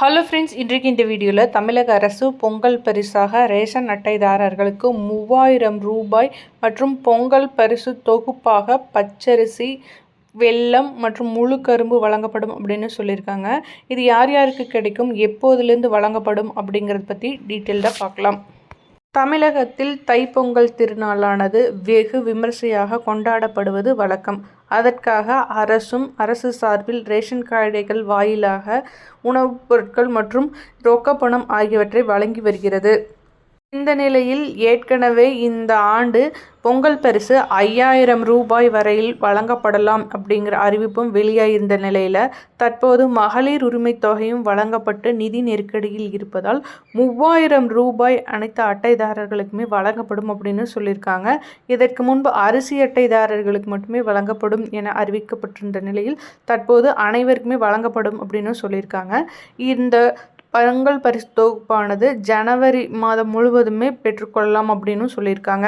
Hello friends இன்றைக்கு இந்த வீடியோவில் தமிழக அரசு பொங்கல் பரிசாக ரேஷன் அட்டைதாரர்களுக்கு மூவாயிரம் ரூபாய் மற்றும் பொங்கல் பரிசு தொகுப்பாக பச்சரிசி வெல்லம் மற்றும் முழு கரும்பு வழங்கப்படும் அப்படின்னு சொல்லியிருக்காங்க. இது யார் யாருக்கு கிடைக்கும் எப்போதுலேருந்து வழங்கப்படும் அப்படிங்கிறத பற்றி டீட்டெயில்டாக பார்க்கலாம். தமிழகத்தில் தைப்பொங்கல் திருநாளானது வெகு விமர்சையாக கொண்டாடப்படுவது வழக்கம். அதற்காக அரசும் அரசு சார்பில் ரேஷன் கடைகள் வாயிலாக உணவுப் பொருட்கள் மற்றும் ரொக்கப்பணம் ஆகியவற்றை வழங்கி வருகிறது. இந்த நிலையில் ஏற்கனவே இந்த ஆண்டு பொங்கல் பரிசு ஐயாயிரம் ரூபாய் வரையில் வழங்கப்படலாம் அப்படிங்கிற அறிவிப்பும் வெளியாயிருந்த நிலையில் தற்போது மகளிர் உரிமை தொகையும் வழங்கப்பட்டு நிதி நெருக்கடியில் இருப்பதால் மூவாயிரம் ரூபாய் அனைத்து அட்டைதாரர்களுக்குமே வழங்கப்படும் அப்படின்னு சொல்லியிருக்காங்க. இதற்கு முன்பு அரிசி அட்டைதாரர்களுக்கு மட்டுமே வழங்கப்படும் என அறிவிக்கப்பட்டிருந்த நிலையில் தற்போது அனைவருக்குமே வழங்கப்படும் அப்படின்னு சொல்லியிருக்காங்க. இந்த பொங்கல் பரிசு தொகுப்பானது ஜனவரி மாதம் முழுவதுமே பெற்றுக்கொள்ளலாம் அப்படின்னு சொல்லியிருக்காங்க.